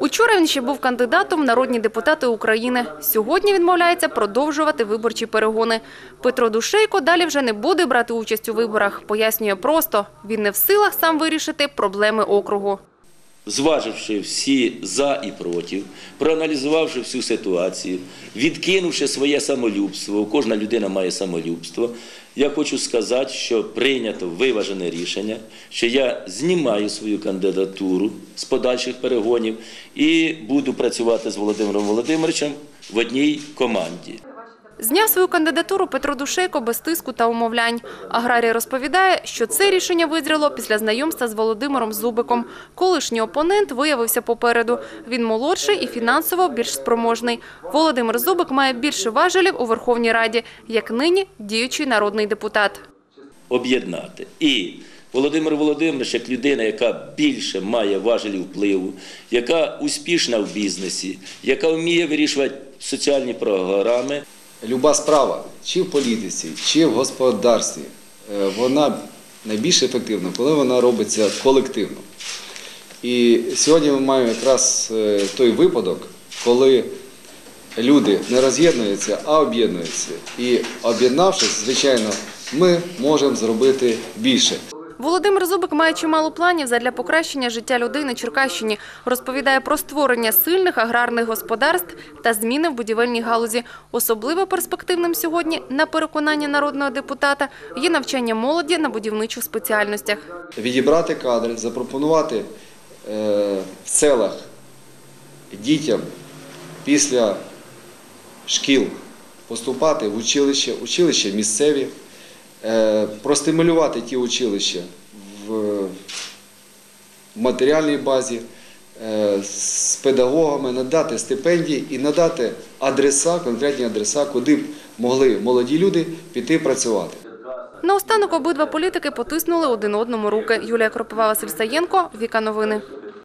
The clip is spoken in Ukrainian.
Учора він ще був кандидатом в народні депутати України. Сьогодні відмовляється продовжувати виборчі перегони. Петро Душейко далі вже не буде брати участь у виборах. Пояснює просто – він не в силах сам вирішити проблеми округу. Зваживши всі за і проти, проаналізувавши всю ситуацію, відкинувши своє самолюбство, кожна людина має самолюбство, я хочу сказати, що прийнято виважене рішення, що я знімаю свою кандидатуру з подальших перегонів і буду працювати з Володимиром Володимировичем в одній команді. Зняв свою кандидатуру Петро Душейко без тиску та умовлянь. Аграрій розповідає, що це рішення визріло після знайомства з Володимиром Зубиком. Колишній опонент виявився попереду. Він молодший і фінансово більш спроможний. Володимир Зубик має більше важелів у Верховній Раді, як нині діючий народний депутат. об'єднати. І Володимир Володимирович, як людина, яка більше має важелів впливу, яка успішна в бізнесі, яка вміє вирішувати соціальні програми, Люба справа, чи в політиці, чи в господарстві, е, вона найбільш ефективна, коли вона робиться колективно. І сьогодні ми маємо якраз е, той випадок, коли люди не роз'єднуються, а об'єднуються. І об'єднавшись, звичайно, ми можемо зробити більше. Володимир Зубик має чимало планів задля покращення життя людей на Черкащині. Розповідає про створення сильних аграрних господарств та зміни в будівельній галузі. Особливо перспективним сьогодні, на переконання народного депутата, є навчання молоді на будівничих спеціальностях. відібрати кадри, запропонувати е, в селах дітям після шкіл поступати в училище, училища місцеві, простимулювати ті училища в, в матеріальній базі, е, з педагогами, надати стипендії і надати адреса, конкретні адреса, куди б могли молоді люди піти працювати. Наостанок обидва політики потиснули один одному руки. Юлія Кропова, Василь Саєнко, Віка Новини.